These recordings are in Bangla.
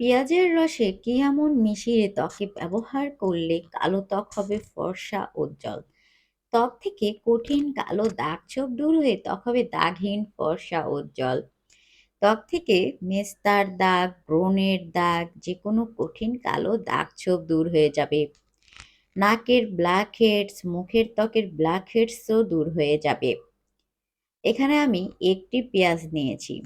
পেঁয়াজের রসে কি এমন মিশিয়ে ত্বকে ব্যবহার করলে কালো ত্বক হবে, ফর্সা উজ্জ্বল? ত্বক থেকে কঠিন কালো দাগ ছোপ দূর হয়ে ত্বক হবে দাগহীন, ফর্সা উজ্জ্বল। ত্বক থেকে মেস্তার দাগ, ব্রণের দাগ যে কোনো কঠিন কালো দাগ ছোপ দূর হয়ে যাবে। নাকের ব্ল্যাক হেডস, মুখের ত্বকের ব্ল্যাক হেডসও দূর হয়ে যাবে। এখানে আমি একটি পেঁয়াজ নিয়েছি।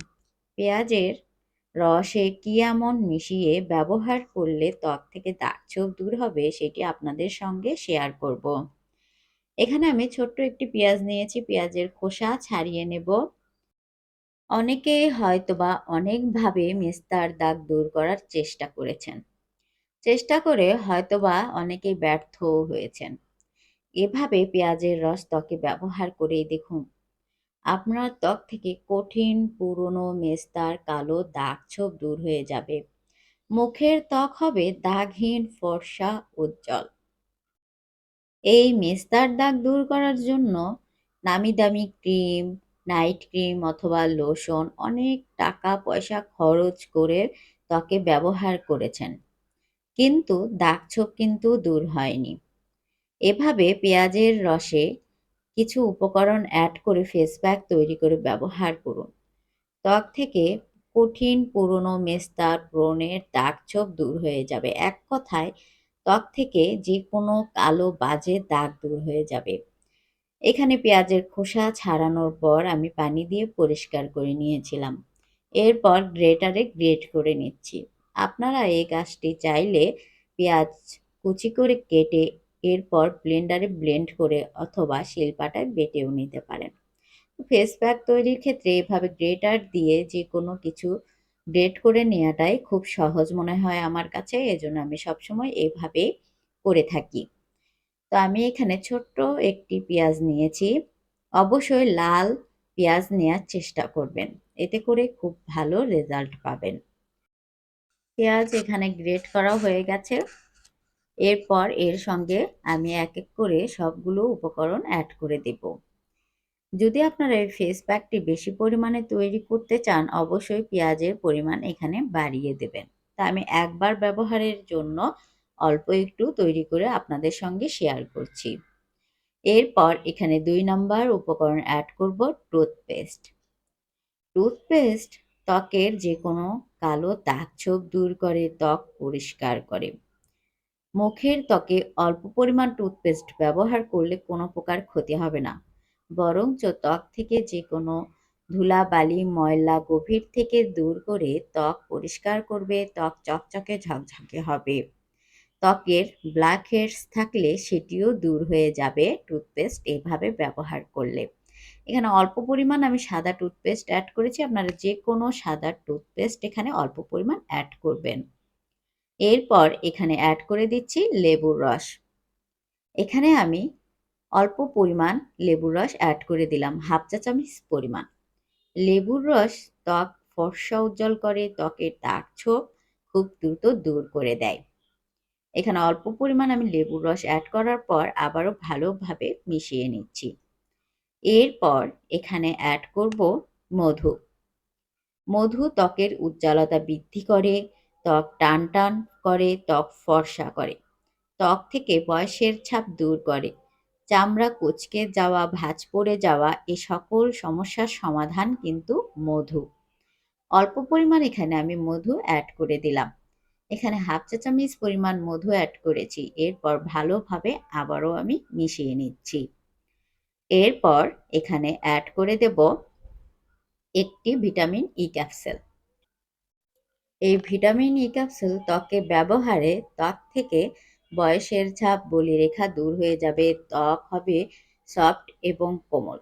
পেঁয়াজের রসে কি এমন মিশিয়ে ব্যবহার করলে ত্বক থেকে দাগ ছোপ দূর হবে সেটি আপনাদের সঙ্গে শেয়ার করব। এখানে আমি ছোট্ট একটি পেঁয়াজ নিয়েছি, পেঁয়াজের খোসা ছাড়িয়ে নেব। অনেকে হয়তোবা অনেকভাবে মেস্তার দাগ দূর করার চেষ্টা করেছেন। চেষ্টা করে হয়তোবা অনেকেই ব্যর্থও হয়েছেন। এভাবে পেঁয়াজের রস ত্বকে ব্যবহার করে দেখুন আপনার ত্বক থেকে কঠিন, পুরনো মেস্তার কালো দাগ ছোপ দূর হয়ে যাবে। মুখের ত্বক হবে দাগহীন, ফর্সা, উজ্জ্বল। এই মেস্তার দাগ দূর করার জন্য নামি দামি ক্রিম, নাইট ক্রিম অথবা লোশন অনেক টাকা পয়সা খরচ করে ত্বকে ব্যবহার করেছেন। কিন্তু দাগ ছোপ কিন্তু দূর হয়নি। এভাবে পেঁয়াজের রসে কিছু উপকরণ অ্যাড করে ফেস প্যাক তৈরি করে ব্যবহার করুন। ত্বক থেকে কঠিন পুরনো মেস্তা ব্রণের দাগ ছোপ দূর হয়ে যাবে। এক কথায়, ত্বক থেকে যে কোনো কালো বাজে দাগ দূর হয়ে যাবে। এখানে পেঁয়াজের খোসা ছাড়ানোর পর আমি পানি দিয়ে পরিষ্কার করে নিয়েছিলাম। এরপর গ্রেটারে গ্রেট করে নিচ্ছি। আপনারা এই গাছটি চাইলে পেঁয়াজ কুচি করে কেটে এরপর ব্লেন্ডারে ব্লেন্ড করে অথবা শিলপাটায় বেটেও নিতে পারেন। ফেস প্যাক তৈরির ক্ষেত্রে এভাবে গ্রেটার দিয়ে যে কোনো কিছু গ্রেট করে নেওয়াটাই খুব সহজ মনে হয় আমার কাছে। এজন্য আমি সবসময় এভাবে করে থাকি। তো আমি এখানে ছোট্ট একটি পেঁয়াজ নিয়েছি। অবশ্যই লাল পেঁয়াজ নেওয়ার চেষ্টা করবেন। এতে করে খুব ভালো রেজাল্ট পাবেন। পেঁয়াজ এখানে গ্রেট করা হয়ে গেছে। এরপর এর সঙ্গে আমি এক এক করে সবগুলো উপকরণ অ্যাড করে দেব। যদি আপনারা এই ফেস প্যাকটি বেশি পরিমাণে তৈরি করতে চান, অবশ্যই পেঁয়াজের পরিমাণ এখানে বাড়িয়ে দেবেন। তা আমি একবার ব্যবহারের জন্য অল্প একটু তৈরি করে আপনাদের সঙ্গে শেয়ার করছি। এরপর এখানে দুই নাম্বার উপকরণ অ্যাড করব টুথপেস্ট টুথপেস্ট ত্বকের যে কোনো কালো দাগ ছোপ দূর করে ত্বক পরিষ্কার করে। মুখের ত্বকে অল্প পরিমাণ টুথপেস্ট ব্যবহার করলে কোনো প্রকার ক্ষতি হবে না। বরঞ্চ ত্বক থেকে যে কোনো ধুলাবালি ময়লা, গভীর থেকে দূর করে ত্বক পরিষ্কার করবে, ত্বক চকচকে ঝকঝকে হবে। ত্বকের ব্ল্যাক হেডস থাকলে সেটিও দূর হয়ে যাবে টুথপেস্ট এভাবে ব্যবহার করলে। এখানে অল্প পরিমাণ আমি সাদা টুথপেস্ট অ্যাড করেছি, আপনারা যে কোনো সাদা টুথপেস্ট এখানে অল্প পরিমাণ অ্যাড করবেন। এরপর এখানে অ্যাড করে দিচ্ছি লেবুর রস। এখানে আমি অল্প পরিমাণ লেবুর রস অ্যাড করে দিলাম, হাফ চা চামচ পরিমাণ। লেবুর রস ত্বক ফর্সা উজ্জ্বল করে, ত্বকের দাগ ছোপ খুব দ্রুত দূর করে দেয়। এখানে অল্প পরিমাণ আমি লেবুর রস অ্যাড করার পর আবারও ভালোভাবে মিশিয়ে নিচ্ছি। এরপর এখানে অ্যাড করব মধু। মধু ত্বকের উজ্জ্বলতা বৃদ্ধি করে ত্বক টান টান করে, ত্বক ফর্সা করে। ত্বক থেকে বয়সের ছাপ দূর করে। চামড়া কুচকে যাওয়া, ভাঁজ পড়ে যাওয়া, এ সকল সমস্যার সমাধান কিন্তু মধু। অল্প পরিমাণ এখানে আমি মধু অ্যাড করে দিলাম। এখানে হাফ চা চামচ পরিমাণ মধু অ্যাড করেছি। এরপর ভালোভাবে আবারও আমি মিশিয়ে নিচ্ছি। এরপর এখানে অ্যাড করে দেব একটি ভিটামিন ই ক্যাপসুল এই ভিটামিন ই ক্যাপসুল ত্বকে ব্যবহারে ত্বক থেকে বয়সের ছাপ বলিরেখা দূর হয়ে যাবে। ত্বক হবে সফট এবং কোমল।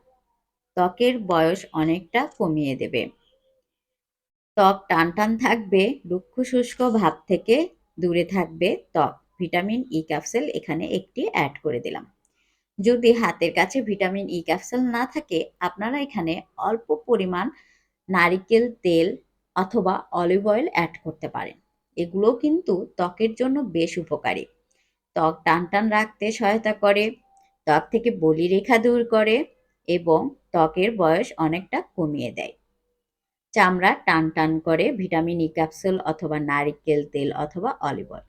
ত্বকের বয়স অনেকটা কমিয়ে দেবে। ত্বক টান টান থাকবে দুঃখ শুষ্ক ভাব থেকে দূরে থাকবে ত্বক। ভিটামিন ই ক্যাপসুল এখানে একটি অ্যাড করে দিলাম। যদি হাতের কাছে ভিটামিন ই ক্যাপসুল না থাকে, আপনারা এখানে অল্প পরিমাণ নারিকেল তেল অথবা অলিভ অয়েল অ্যাড করতে পারেন। এগুলো কিন্তু ত্বকের জন্য বেশ উপকারী। ত্বক টান টান রাখতে সহায়তা করে, ত্বক থেকে বলিরেখা দূর করে এবং ত্বকের বয়স অনেকটা কমিয়ে দেয়। চামড়া টান টান করে ভিটামিন ই ক্যাপসুল অথবা নারিকেল তেল অথবা অলিভ অয়েল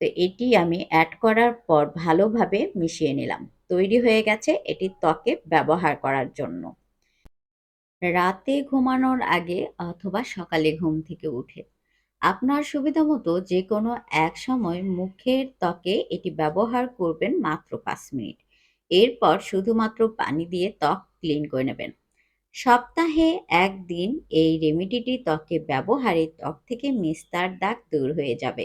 তো এটি আমি অ্যাড করার পর ভালোভাবে মিশিয়ে নিলাম। তৈরি হয়ে গেছে এটি ত্বকে ব্যবহার করার জন্য। রাতে ঘুমানোর আগে অথবা সকালে ঘুম থেকে উঠে। আপনার সুবিধা মতো যে কোনো এক সময় মুখের ত্বকে এটি ব্যবহার করবেন মাত্র পাঁচ মিনিট। এরপর শুধুমাত্র পানি দিয়ে ত্বক ক্লিন করে নেবেন। সপ্তাহে একদিন এই রেমিডিটি ত্বকে ব্যবহারে ত্বক থেকে মিস্তার দাগ দূর হয়ে যাবে।